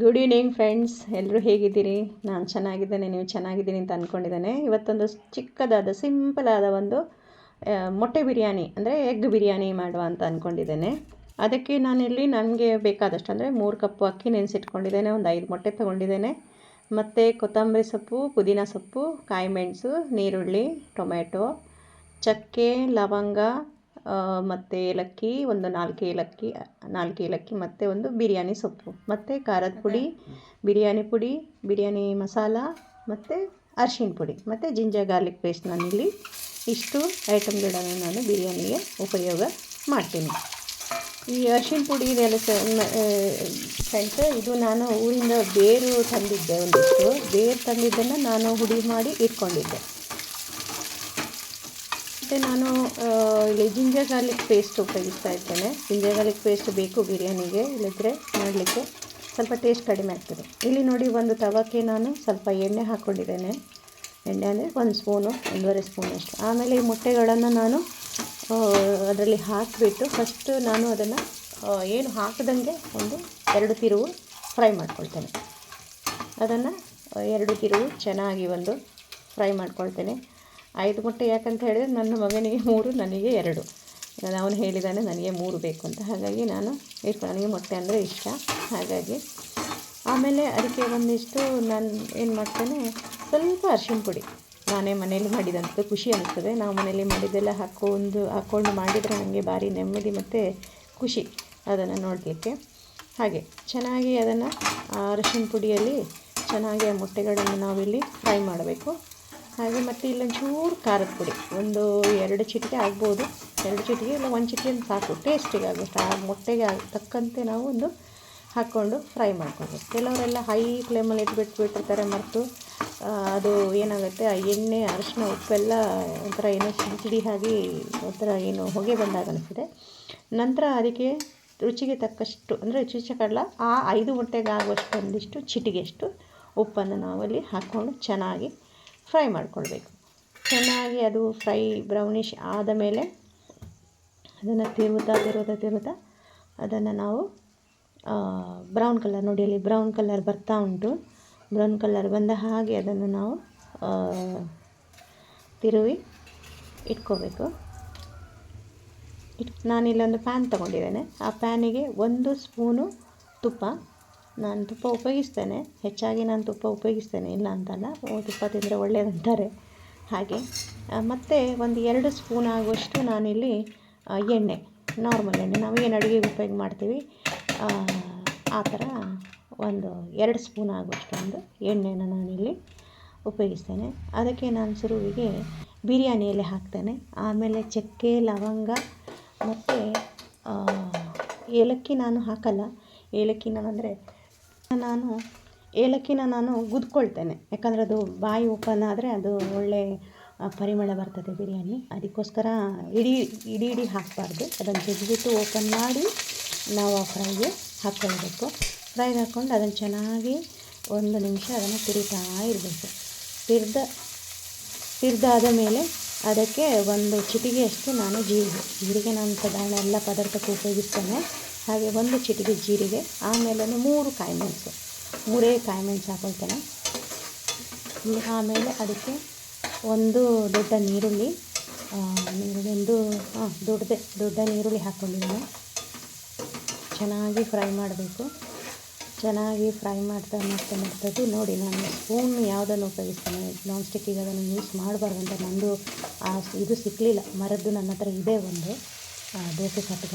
Good evening friends ಎಲ್ಲರೂ ಹೇಗಿದ್ದೀರಿ? ನಾನು ಚೆನ್ನಾಗಿದ್ದೇನೆ, ನೀವು ಚೆನ್ನಾಗಿದ್ದೀನಿ ಅಂತ ಅಂದ್ಕೊಂಡಿದ್ದೇನೆ ಇವತ್ತೊಂದು ಚಿಕ್ಕದಾದ ಸಿಂಪಲ್ ಆದ ಒಂದು ಮೊಟ್ಟೆ ಬಿರಿಯಾನಿ, ಅಂದರೆ ಎಗ್ ಬಿರಿಯಾನಿ ಮಾಡುವ ಅಂತ ಅಂದ್ಕೊಂಡಿದ್ದೇನೆ ಅದಕ್ಕೆ ನಾನಿಲ್ಲಿ ನನಗೆ ಬೇಕಾದಷ್ಟು, ಅಂದರೆ ಮೂರು ಕಪ್ಪು ಅಕ್ಕಿ ನೆನೆಸಿಟ್ಕೊಂಡಿದ್ದೇನೆ, ಒಂದು ಐದು ಮೊಟ್ಟೆ ತೊಗೊಂಡಿದ್ದೇನೆ. ಮತ್ತು ಕೊತ್ತಂಬರಿ ಸೊಪ್ಪು, ಪುದೀನ ಸೊಪ್ಪು ಕಾಯಿ ಮೆಣಸು ನೀರುಳ್ಳಿ ಟೊಮೆಟೊ ಚಕ್ಕೆ, ಲವಂಗ ಮತ್ತು ಏಲಕ್ಕಿ ಒಂದು ನಾಲ್ಕು ಏಲಕ್ಕಿ ನಾಲ್ಕು ಏಲಕ್ಕಿ ಮತ್ತು ಒಂದು ಬಿರಿಯಾನಿ ಸೊಪ್ಪು. ಮತ್ತು ಖಾರದ ಪುಡಿ ಬಿರಿಯಾನಿ ಪುಡಿ ಬಿರಿಯಾನಿ ಮಸಾಲ ಮತ್ತು ಅರ್ಶಿನ ಪುಡಿ. ಮತ್ತು ಜಿಂಜರ್ ಗಾರ್ಲಿಕ್ ಪೇಸ್ಟ್ ನಾನಿಲ್ಲಿ ಇಷ್ಟು ಐಟಮ್ಗಳನ್ನು ನಾನು ಬಿರಿಯಾನಿಗೆ ಉಪಯೋಗ ಮಾಡ್ತೀನಿ. ಈ ಅರ್ಶಿನ ಪುಡಿ ಇದೆಲ್ಲ ಫ್ರೆಂಡ್ಸ್ ಇದು ನಾನು ಊರಿಂದ ಬೇರು ತಂದಿದ್ದೆ ಒಂದಿಷ್ಟು. ಬೇರು ತಂದಿದ್ದನ್ನು ನಾನು ಹುಡಿ ಮಾಡಿ ಇಟ್ಕೊಂಡಿದ್ದೆ. ಮತ್ತು ನಾನು ಇಲ್ಲಿ ಜಿಂಜರ್ ಗಾರ್ಲಿಕ್ ಪೇಸ್ಟ್ ಉಪಯೋಗಿಸ್ತಾ ಇದ್ದೇನೆ ಜಿಂಜರ್ ಗಾರ್ಲಿಕ್ ಪೇಸ್ಟ್ ಬೇಕು ಬಿರಿಯಾನಿಗೆ ಇಲ್ಲದ್ರೆ ಮಾಡಲಿಕ್ಕೆ ಸ್ವಲ್ಪ ಟೇಸ್ಟ್ ಕಡಿಮೆ ಆಗ್ತದೆ. ಇಲ್ಲಿ ನೋಡಿ ಒಂದು ತವಕ್ಕೆ ನಾನು ಸ್ವಲ್ಪ ಎಣ್ಣೆ ಹಾಕ್ಕೊಂಡಿದ್ದೇನೆ ಎಣ್ಣೆ ಅಂದರೆ ಒಂದು ಸ್ಪೂನು, ಒಂದೂವರೆ ಸ್ಪೂನ್ ಅಷ್ಟು. ಆಮೇಲೆ ಈ ಮೊಟ್ಟೆಗಳನ್ನು ನಾನು ಅದರಲ್ಲಿ ಹಾಕಿಬಿಟ್ಟು ಫಸ್ಟು ನಾನು ಅದನ್ನು ಏನು ಹಾಕದಂಗೆ ಒಂದು ಎರಡು ತಿರುವು ಫ್ರೈ ಮಾಡ್ಕೊಳ್ತೇನೆ. ಅದನ್ನು ಎರಡು ತಿರುವು ಚೆನ್ನಾಗಿ ಒಂದು ಫ್ರೈ ಮಾಡ್ಕೊಳ್ತೇನೆ. ಐದು ಮೊಟ್ಟೆ ಯಾಕಂತ ಹೇಳಿದರೆ ನನ್ನ ಮಗನಿಗೆ ಮೂರು, ನನಗೆ ಎರಡು. ಅವನು ಹೇಳಿದಾನೆ ನನಗೆ ಮೂರು ಬೇಕು ಅಂತ. ಹಾಗಾಗಿ ನಾನು ಇಷ್ಟು ನನಗೆ ಮೊಟ್ಟೆ ಅಂದರೆ ಇಷ್ಟ. ಹಾಗಾಗಿ ಆಮೇಲೆ ಅದಕ್ಕೆ ಒಂದಿಷ್ಟು ನಾನು ಏನು ಮಾಡ್ತೇನೆ, ಸ್ವಲ್ಪ ಅರ್ಶಿನ ಪುಡಿ. ನಾನೇ ಮನೇಲಿ ಮಾಡಿದಂಥದ್ದು ಖುಷಿ ಅನಿಸ್ತದೆ. ನಾವು ಮನೇಲಿ ಮಾಡಿದ್ದೆಲ್ಲ ಹಾಕೊಂಡು ಹಾಕ್ಕೊಂಡು ಮಾಡಿದರೆ ನನಗೆ ಭಾರಿ ನೆಮ್ಮದಿ ಮತ್ತು ಖುಷಿ ಅದನ್ನು ನೋಡಲಿಕ್ಕೆ. ಹಾಗೆ ಚೆನ್ನಾಗಿ ಅದನ್ನು ಅರಶಿನ ಪುಡಿಯಲ್ಲಿ ಚೆನ್ನಾಗಿ ಆ ಮೊಟ್ಟೆಗಳನ್ನು ನಾವಿಲ್ಲಿ ಫ್ರೈ ಮಾಡಬೇಕು. ಹಾಗೆ ಮತ್ತು ಇಲ್ಲೊಂಚೂರು ಖಾರದ ಪುಡಿ. ಒಂದು ಎರಡು ಚಿಟಿಕೆ ಆಗ್ಬೋದು. ಎರಡು ಚಿಟಿಕೆ ಇಲ್ಲ ಒಂದು ಚಿಟಿಕೆ ಸಾಕು. ಟೇಸ್ಟಿಗೆ ಆಗುತ್ತೆ? ಆ ಮೊಟ್ಟೆಗೆ ತಕ್ಕಂತೆ ನಾವು ಒಂದು ಹಾಕ್ಕೊಂಡು ಫ್ರೈ ಮಾಡ್ಕೊಬೇಕು ಕೆಲವರೆಲ್ಲ ಹೈ ಫ್ಲೇಮಲ್ಲಿ ಇಟ್ಬಿಟ್ಟು ಬಿಟ್ಟಿರ್ತಾರೆ ಮತ್ತು ಆ, ಅದು ಏನಾಗುತ್ತೆ? ಆ ಎಣ್ಣೆ ಅರಿಶಿನ ಉಪ್ಪೆಲ್ಲ ಒಂಥರ ಏನೋ ಸಿಡಿ ಸಿಡಿ ಆಗಿ ಒಂಥರ ಏನು ಹೊಗೆ ಬಂದಾಗ ಅನಿಸ್ತದೆ ನಂತರ ಅದಕ್ಕೆ ರುಚಿಗೆ ತಕ್ಕಷ್ಟು ಅಂದರೆ ರುಚಿಕಲ್ಲ ಆ ಐದು ಮೊಟ್ಟೆಗೆ ಒಂದಿಷ್ಟು ಚಿಟಿಗೆಷ್ಟು ಉಪ್ಪನ್ನು ನಾವಲ್ಲಿ ಹಾಕ್ಕೊಂಡು ಚೆನ್ನಾಗಿ ಫ್ರೈ ಮಾಡ್ಕೊಳ್ಬೇಕು. ಚೆನ್ನಾಗಿ ಅದು ಫ್ರೈ ಬ್ರೌನಿಷ್ ಆದ ಮೇಲೆ ಅದನ್ನು ತಿರುಗುತ್ತಾ ತಿರುಗುತ್ತಾ ತಿರುಗುತ್ತಾ ಅದನ್ನು ನಾವು ಬ್ರೌನ್ ಕಲರ್ ನೋಡಿ ಅಲ್ಲಿ ಬ್ರೌನ್ ಕಲರ್ ಬರ್ತಾ ಉಂಟು. ಬ್ರೌನ್ ಕಲರ್ ಬಂದ ಹಾಗೆ ಅದನ್ನು ನಾವು ತಿರುವಿ ಇಟ್ಕೋಬೇಕು. ಇಟ್, ನಾನಿಲ್ಲೊಂದು ಪ್ಯಾನ್ ತೊಗೊಂಡಿದ್ದೇನೆ. ಆ ಪ್ಯಾನಿಗೆ ಒಂದು ಸ್ಪೂನು ತುಪ್ಪ. ನಾನು ತುಪ್ಪ ಉಪಯೋಗಿಸ್ತೇನೆ. ಹೆಚ್ಚಾಗಿ ನಾನು ತುಪ್ಪ ಉಪಯೋಗಿಸ್ತೇನೆ. ಇಲ್ಲ ಅಂತಲ್ಲ ತುಪ್ಪ ತಿಂದರೆ ಒಳ್ಳೆಯದಂತಾರೆ ಹಾಗೆ ಮತ್ತು ಒಂದು ಎರಡು ಸ್ಪೂನ್ ಆಗುವಷ್ಟು ನಾನಿಲ್ಲಿ ಎಣ್ಣೆ ನಾರ್ಮಲ್ ಎಣ್ಣೆ. ನಾವು ಏನು ಅಡುಗೆಗೆ ಉಪಯೋಗ ಮಾಡ್ತೀವಿ? ಆ, ಥರ ಒಂದು ಎರಡು ಸ್ಪೂನ್ ಆಗುವಷ್ಟು ಒಂದು ಎಣ್ಣೆನ ನಾನಿಲ್ಲಿ ಉಪಯೋಗಿಸ್ತೇನೆ. ಅದಕ್ಕೆ ನಾನು ಶುರುವಿಗೆ ಬಿರಿಯಾನಿ ಹಾಕ್ತೇನೆ. ಆಮೇಲೆ ಚಕ್ಕೆ ಲವಂಗ ಮತ್ತು ಏಲಕ್ಕಿ ನಾನು ಹಾಕಲ್ಲ. ಏಲಕ್ಕಿ ನಾನು ಅಂದರೆ ನಾನು ಏಲಕ್ಕಿನ ನಾನು ಗುದ್ಕೊಳ್ತೇನೆ. ಯಾಕಂದರೆ ಅದು ಬಾಯಿ ಓಪನ್ ಆದರೆ ಅದು ಒಳ್ಳೆ ಪರಿಮಳ ಬರ್ತದೆ ಬಿರಿಯಾನಿ. ಅದಕ್ಕೋಸ್ಕರ ಇಡೀ ಇಡೀ ಇಡೀ ಹಾಕಬಾರ್ದು. ಅದನ್ನು ತೆಗೆದುಬಿಟ್ಟು ಓಪನ್ ಮಾಡಿ ನಾವು ಆ ಫ್ರೈಗೆ ಹಾಕ್ಕೊಳ್ಬೇಕು. ಫ್ರೈಗೆ ಹಾಕ್ಕೊಂಡು ಅದನ್ನು ಚೆನ್ನಾಗಿ ಒಂದು ನಿಮಿಷ ಅದನ್ನು ತಿರುತಾ ಇರಬೇಕು. ತಿರ್ದ, ತಿರ್ದಾದ ಮೇಲೆ ಅದಕ್ಕೆ ಒಂದು ಚಿಟಿಗೆಯಷ್ಟು ನಾನು ಜೀರಿಗೆ. ಜೀರಿಗೆ ನಾನು ಸಾಧಾರಣ ಎಲ್ಲ ಪದಾರ್ಥಕ್ಕೂ ಉಪಯೋಗಿಸ್ತೇನೆ. ಹಾಗೆ ಒಂದು ಚಿಟಿಕೆ ಜೀರಿಗೆ ಆಮೇಲೆ ಮೂರು ಕಾಯಿ ಮೆಣಸು. ಮೂರೇ ಕಾಯಿ ಮೆಣಸು ಹಾಕೊಳ್ತೇನೆ. ಆಮೇಲೆ ಅದಕ್ಕೆ ಒಂದು ದೊಡ್ಡ ನೀರುಳ್ಳಿ ನೀರುಳ್ಳಿ ಒಂದು ಹಾಂ ದೊಡ್ಡದೆ, ದೊಡ್ಡ ನೀರುಳ್ಳಿ ಹಾಕ್ಕೊಂಡಿದ್ದೀನಿ ಚೆನ್ನಾಗಿ ಫ್ರೈ ಮಾಡಬೇಕು. ಚೆನ್ನಾಗಿ ಫ್ರೈ ಮಾಡ್ತಾ ಮಾಡ್ತಾ ಮಾಡ್ತದ್ದು ನೋಡಿ ನಾನು ಸ್ಪೂನ್ ಯಾವುದನ್ನು ಉಪಯೋಗಿಸ್ತೇನೆ, ನಾನ್ ಸ್ಟಿಕ್ಕಿಗೆ ಅದನ್ನು ಯೂಸ್ ಮಾಡಬಾರ್ದು ಅಂತ ನಂದು ಇದು ಸಿಕ್ಕಲಿಲ್ಲ ಮರದ್ದು ನನ್ನ ಹತ್ರ ಇದೆ ಒಂದು. ದೋಸೆ ಕಟ್ಗ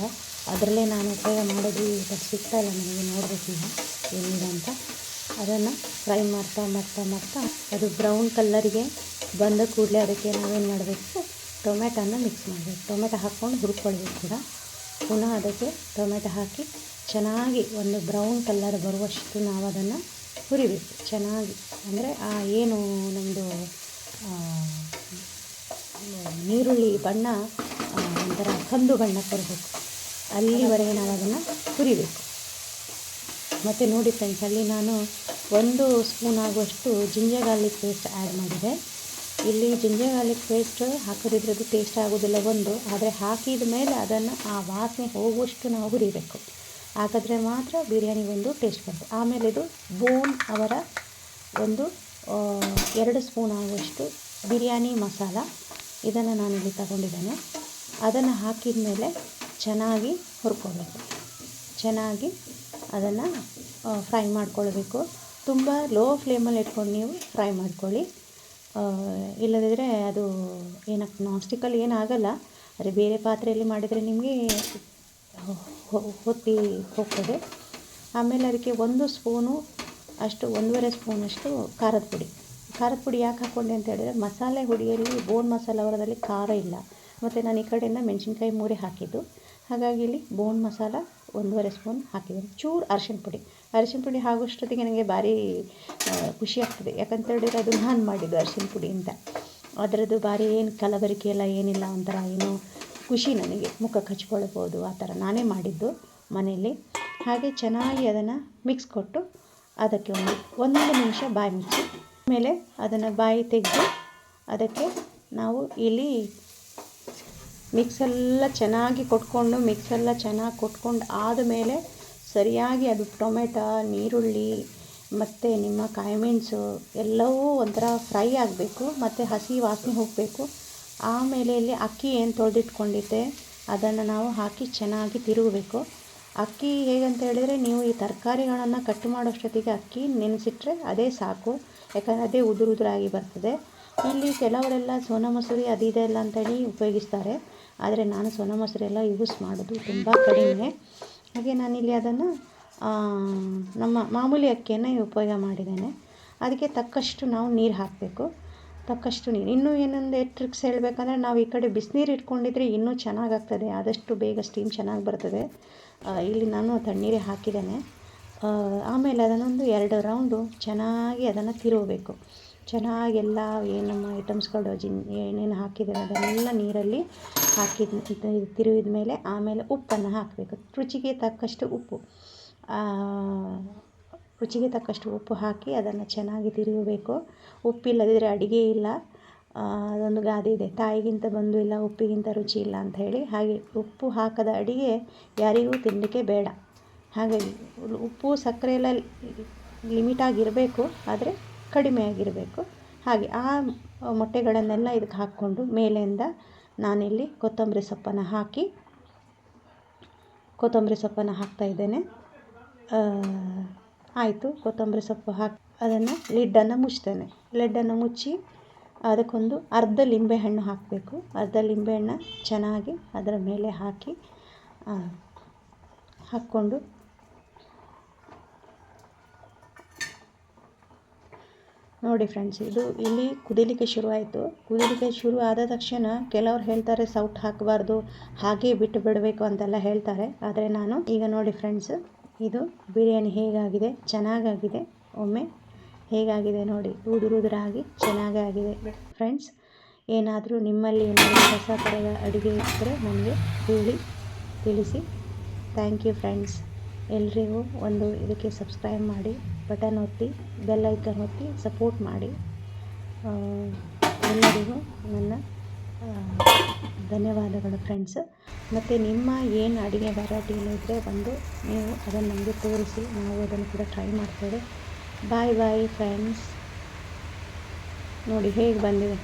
ಅದರಲ್ಲೇ ನಾನು ಉಪಯೋಗ ಮಾಡೋದು ಈಗ ಸಿಗ್ತಾ ಇಲ್ಲ ನನಗೆ, ನೋಡಬೇಕು ಏನಿದೆ ಅಂತ. ಅದನ್ನು ಫ್ರೈ ಮಾಡ್ತಾ ಮಾಡ್ತಾ ಮಾಡ್ತಾ, ಅದು ಬ್ರೌನ್ ಕಲ್ಲರಿಗೆ ಬಂದ ಕೂಡಲೇ ಅದಕ್ಕೆ ನಾವೇನು ಮಾಡಬೇಕು ಟೊಮೆಟೋನ ಮಿಕ್ಸ್ ಮಾಡಬೇಕು. ಟೊಮೆಟೊ ಹಾಕ್ಕೊಂಡು ಹುರ್ಕೊಳ್ಬೇಕು ಕೂಡ. ಪುನಃ ಅದಕ್ಕೆ ಟೊಮೆಟೊ ಹಾಕಿ ಚೆನ್ನಾಗಿ ಒಂದು ಬ್ರೌನ್ ಕಲ್ಲರ್ ಬರುವಷ್ಟು ನಾವು ಅದನ್ನು ಹುರಿಬೇಕು. ಚೆನ್ನಾಗಿ ಅಂದರೆ ಆ ಏನು ನಮ್ಮದು ನೀರುಳ್ಳಿ ಬಣ್ಣ ಒಂಥರ ಕಂದು ಬಣ್ಣ ಬರಬೇಕು ಅಲ್ಲಿವರೆಗೆ ನಾವು ಅದನ್ನು ಹುರಿಬೇಕು ಮತ್ತು ನೋಡಿ ಫ್ರೆಂಡ್ಸ್ ಅಲ್ಲಿ ನಾನು ಒಂದು ಸ್ಪೂನ್ ಆಗುವಷ್ಟು ಜಿಂಜರ್ ಗಾರ್ಲಿಕ್ ಪೇಸ್ಟ್ ಆ್ಯಡ್ ಮಾಡಿದೆ. ಇಲ್ಲಿ ಜಿಂಜರ್ ಗಾರ್ಲಿಕ್ ಪೇಸ್ಟ್ ಹಾಕೋದಿದ್ರದ್ದು ಟೇಸ್ಟ್ ಆಗೋದಿಲ್ಲ ಒಂದು, ಆದರೆ ಹಾಕಿದ ಮೇಲೆ ಅದನ್ನು ಆ ವಾಸನೆ ಹೋಗುವಷ್ಟು ನಾವು ಹುರಿಬೇಕು. ಹಾಗಾದರೆ ಮಾತ್ರ ಬಿರಿಯಾನಿಗೊಂದು ಟೇಸ್ಟ್ ಬರುತ್ತೆ. ಆಮೇಲೆ ಇದು ಬೋನ್ ಅವರ ಒಂದು ಎರಡು ಸ್ಪೂನ್ ಆಗುವಷ್ಟು ಬಿರಿಯಾನಿ ಮಸಾಲ ಇದನ್ನು ನಾನಿಲ್ಲಿ ತಗೊಂಡಿದ್ದೇನೆ. ಅದನ್ನು ಹಾಕಿದ ಮೇಲೆ ಚೆನ್ನಾಗಿ ಹುರ್ಕೊಬೇಕು. ಚೆನ್ನಾಗಿ ಅದನ್ನು ಫ್ರೈ ಮಾಡ್ಕೊಳ್ಬೇಕು. ತುಂಬ ಲೋ ಫ್ಲೇಮಲ್ಲಿ ಇಟ್ಕೊಂಡು ನೀವು ಫ್ರೈ ಮಾಡ್ಕೊಳ್ಳಿ. ಇಲ್ಲದಿದ್ದರೆ ಅದು ಏನಕ್ಕೆ ನಾನ್ ಸ್ಟಿಕ್ಕಲ್ಲಿ ಏನಾಗಲ್ಲ. ಆದರೆ ಬೇರೆ ಪಾತ್ರೆಯಲ್ಲಿ ಮಾಡಿದರೆ ನಿಮಗೆ ಹೊತ್ತಿ ಹೋಗ್ತದೆ. ಆಮೇಲೆ ಅದಕ್ಕೆ ಒಂದು ಸ್ಪೂನು ಅಷ್ಟು, ಒಂದೂವರೆ ಸ್ಪೂನಷ್ಟು ಖಾರದ ಪುಡಿ. ಖಾರದ ಪುಡಿ ಯಾಕೆ ಹಾಕ್ಕೊಂಡೆ ಅಂತ ಹೇಳಿದರೆ ಮಸಾಲೆ ಹುಡಿಯಲ್ಲಿ ಬೋನ್ ಮಸಾಲ ಅವರದಲ್ಲಿ ಖಾರ ಇಲ್ಲ. ಮತ್ತು ನಾನು ಈ ಕಡೆಯಿಂದ ಮೆಣಸಿನ್ಕಾಯಿ ಮೂರೇ ಹಾಕಿದ್ದು. ಹಾಗಾಗಿ ಇಲ್ಲಿ ಬೋನ್ ಮಸಾಲ ಒಂದೂವರೆ ಸ್ಪೂನ್ ಹಾಕಿದ್ದೀನಿ. ಚೂರು ಅರಿಶಿನ ಪುಡಿ. ಅರಿಶಿನ ಪುಡಿ ಆಗೋಷ್ಟೊತ್ತಿಗೆ ನನಗೆ ಭಾರಿ ಖುಷಿ ಆಗ್ತದೆ. ಯಾಕಂತ ಹೇಳಿದ್ರೆ ಅದು ನಾನು ಮಾಡಿದ್ದು ಅರಿಶಿನ ಪುಡಿ ಅಂತ. ಅದರದ್ದು ಭಾರಿ ಏನು ಕಲಬೆರಕೆ ಎಲ್ಲ ಏನಿಲ್ಲ, ಒಂಥರ ಏನೋ ಖುಷಿ ನನಗೆ. ಮುಖ ಕಚ್ಕೊಳ್ಬೋದು, ಆ ಥರ ನಾನೇ ಮಾಡಿದ್ದು ಮನೆಯಲ್ಲಿ. ಹಾಗೆ ಚೆನ್ನಾಗಿ ಅದನ್ನು ಮಿಕ್ಸ್ ಕೊಟ್ಟು ಅದಕ್ಕೆ ಒಂದು ಒಂದೊಂದು ನಿಮಿಷ ಬಾಯಿ ಮುಚ್ಚಿ, ಆಮೇಲೆ ಅದನ್ನು ಬಾಯಿ ತೆಗೆದು ಅದಕ್ಕೆ ನಾವು ಇಲ್ಲಿ ಮಿಕ್ಸೆಲ್ಲ ಚೆನ್ನಾಗಿ ಕೊಟ್ಕೊಂಡು ಮಿಕ್ಸೆಲ್ಲ ಚೆನ್ನಾಗಿ ಕೊಟ್ಕೊಂಡು ಆದಮೇಲೆ ಸರಿಯಾಗಿ ಅದು ಟೊಮೆಟೊ ನೀರುಳ್ಳಿ ಮತ್ತು ನಿಮ್ಮ ಕಾಯಿಮೆಣಸು ಎಲ್ಲವೂ ಒಂಥರ ಫ್ರೈ ಆಗಬೇಕು, ಮತ್ತು ಹಸಿ ವಾಸನೆ ಹೋಗಬೇಕು. ಆಮೇಲೆ ಇಲ್ಲಿ ಅಕ್ಕಿ ಏನು ತೊಳೆದಿಟ್ಕೊಂಡಿದ್ದೆ, ಅದನ್ನು ನಾವು ಹಾಕಿ ಚೆನ್ನಾಗಿ ತಿರುಗಬೇಕು. ಅಕ್ಕಿ ಹೇಗಂತ ಹೇಳಿದರೆ, ನೀವು ಈ ತರಕಾರಿಗಳನ್ನು ಕಟ್ ಮಾಡೋಷ್ಟೊತ್ತಿಗೆ ಅಕ್ಕಿ ನೆನೆಸಿಟ್ರೆ ಅದೇ ಸಾಕು, ಯಾಕಂದರೆ ಅದೇ ಉದುರು ಉದುರಾಗಿ ಬರ್ತದೆ. ಇಲ್ಲಿ ಕೆಲವರೆಲ್ಲ ಸೋನಾ ಮಸೂರಿ ಅದು ಇದೆಲ್ಲ ಅಂತೇಳಿ ಉಪಯೋಗಿಸ್ತಾರೆ. ಆದರೆ ನಾನು ಸೋನಾ ಮಸೂರಿ ಎಲ್ಲ ಯೂಸ್ ಮಾಡೋದು ತುಂಬ ಕಡಿಮೆ. ಹಾಗೆ ನಾನಿಲ್ಲಿ ಅದನ್ನು ನಮ್ಮ ಮಾಮೂಲಿ ಅಕ್ಕಿಯನ್ನು ಉಪಯೋಗ ಮಾಡಿದ್ದೇನೆ. ಅದಕ್ಕೆ ತಕ್ಕಷ್ಟು ನಾವು ನೀರು ಹಾಕಬೇಕು. ತಕ್ಕಷ್ಟು ನೀರು. ಇನ್ನೂ ಏನೊಂದು ಟ್ರಿಕ್ಸ್ ಹೇಳಬೇಕಂದ್ರೆ ನಾವು ಈ ಕಡೆ ಬಿಸಿನೀರು ಇಟ್ಕೊಂಡಿದ್ರೆ ಇನ್ನೂ ಚೆನ್ನಾಗಾಗ್ತದೆ. ಆದಷ್ಟು ಬೇಗ ಸ್ಟೀಮ್ ಚೆನ್ನಾಗಿ ಬರ್ತದೆ. ಇಲ್ಲಿ ನಾನು ತಣ್ಣೀರೇ ಹಾಕಿದ್ದೇನೆ. ಆಮೇಲೆ ಅದನ್ನೊಂದು ಎರಡು ರೌಂಡು ಚೆನ್ನಾಗಿ ಅದನ್ನು ತಿರುಗಬೇಕು. ಚೆನ್ನಾಗಿ ಎಲ್ಲ ಏನು ಐಟಮ್ಸ್ಗಳು, ಜಿನ್ ಏನೇನು ಹಾಕಿದ್ದೀರ ಅದನ್ನೆಲ್ಲ ನೀರಲ್ಲಿ ಹಾಕಿದ ತಿರುವಿದ ಮೇಲೆ ಆಮೇಲೆ ಉಪ್ಪನ್ನು ಹಾಕಬೇಕು. ರುಚಿಗೆ ತಕ್ಕಷ್ಟು ಉಪ್ಪು ರುಚಿಗೆ ತಕ್ಕಷ್ಟು ಉಪ್ಪು ಹಾಕಿ ಅದನ್ನು ಚೆನ್ನಾಗಿ ತಿರುಗಬೇಕು. ಉಪ್ಪಿಲ್ಲದಿದ್ದರೆ ಅಡುಗೆ ಇಲ್ಲ. ಅದೊಂದು ಗಾದೆ ಇದೆ. ತಾಯಿಗಿಂತ ಬಂದು ಇಲ್ಲ, ಉಪ್ಪಿಗಿಂತ ರುಚಿ ಇಲ್ಲ ಅಂತ ಹೇಳಿ ಹಾಗೆ ಉಪ್ಪು ಹಾಕದ ಅಡುಗೆ ಯಾರಿಗೂ ತಿನ್ನಲಿಕ್ಕೆ ಬೇಡ. ಹಾಗಾಗಿ ಉಪ್ಪು ಸಕ್ಕರೆ ಎಲ್ಲ ಲಿಮಿಟಾಗಿರಬೇಕು ಆದರೆ ಕಡಿಮೆಯಾಗಿರಬೇಕು. ಹಾಗೆ ಆ ಮೊಟ್ಟೆಗಳನ್ನೆಲ್ಲ ಇದಕ್ಕೆ ಹಾಕ್ಕೊಂಡು ಮೇಲಿಂದ ನಾನಿಲ್ಲಿ ಕೊತ್ತಂಬರಿ ಸೊಪ್ಪನ್ನು ಹಾಕಿ, ಕೊತ್ತಂಬರಿ ಸೊಪ್ಪನ್ನು ಹಾಕ್ತಾ ಇದ್ದೇನೆ. ಆಯಿತು. ಕೊತ್ತಂಬರಿ ಸೊಪ್ಪು ಹಾಕಿ ಅದನ್ನು ಲಿಡ್ಡನ್ನು ಮುಚ್ತೇನೆ ಲಿಡ್ಡನ್ನು ಮುಚ್ಚಿ ಅದಕ್ಕೊಂದು ಅರ್ಧ ಲಿಂಬೆಹಣ್ಣು ಹಾಕಬೇಕು. ಅರ್ಧ ಲಿಂಬೆಹಣ್ಣು ಚೆನ್ನಾಗಿ ಅದರ ಮೇಲೆ ಹಾಕಿ ಹಾಕ್ಕೊಂಡು ನೋಡಿ ಫ್ರೆಂಡ್ಸ್ ಇದು ಇಲ್ಲಿ ಕುದಿಲಿಕ್ಕೆ ಶುರುವಾಯಿತು. ಕುದಿಲಿಕ್ಕೆ ಶುರು ಆದ ತಕ್ಷಣ ಕೆಲವ್ರು ಹೇಳ್ತಾರೆ, ಸೌಟ್ ಹಾಕಬಾರ್ದು, ಹಾಗೆ ಬಿಟ್ಟು ಬಿಡಬೇಕು ಅಂತೆಲ್ಲ ಹೇಳ್ತಾರೆ. ಆದರೆ ನಾನು, ಈಗ ನೋಡಿ ಫ್ರೆಂಡ್ಸ್ ಇದು ಬಿರಿಯಾನಿ ಹೇಗಾಗಿದೆ? ಚೆನ್ನಾಗಾಗಿದೆ. ಒಮ್ಮೆ ಹೇಗಾಗಿದೆ ನೋಡಿ ಉದುರು ಚೆನ್ನಾಗೇ ಆಗಿದೆ ಫ್ರೆಂಡ್ಸ್ ಏನಾದರೂ ನಿಮ್ಮಲ್ಲಿ ಏನಾದರೂ ಹೊಸ ಥರದ ಅಡುಗೆ ಇದ್ದರೆ ನನಗೆ ಹೇಳಿ, ತಿಳಿಸಿ. ಥ್ಯಾಂಕ್ ಯು ಫ್ರೆಂಡ್ಸ್ ಎಲ್ರಿಗೂ ಒಂದು ಇದಕ್ಕೆ ಸಬ್ಸ್ಕ್ರೈಬ್ ಮಾಡಿ ಬಟನ್ ಒತ್ತಿ ಬೆಲ್ ಐಕನ್ ಒತ್ತಿ ಸಪೋರ್ಟ್ ಮಾಡಿ. ಎಲ್ಲರಿಗೂ ನನ್ನ ಧನ್ಯವಾದಗಳು ಫ್ರೆಂಡ್ಸ್ ಮತ್ತು ನಿಮ್ಮ ಏನು ಅಡುಗೆ ವೆರೈಟಿ ಇದ್ದರೆ ಬಂದು ನೀವು ಅದನ್ನು ನಮಗೆ ತೋರಿಸಿ, ನಾವು ಅದನ್ನು ಕೂಡ ಟ್ರೈ ಮಾಡ್ತೇವೆ. ಬಾಯ್ ಬಾಯ್ ಫ್ರೆಂಡ್ಸ್ ನೋಡಿ ಹೇಗೆ ಬಂದಿದೆ.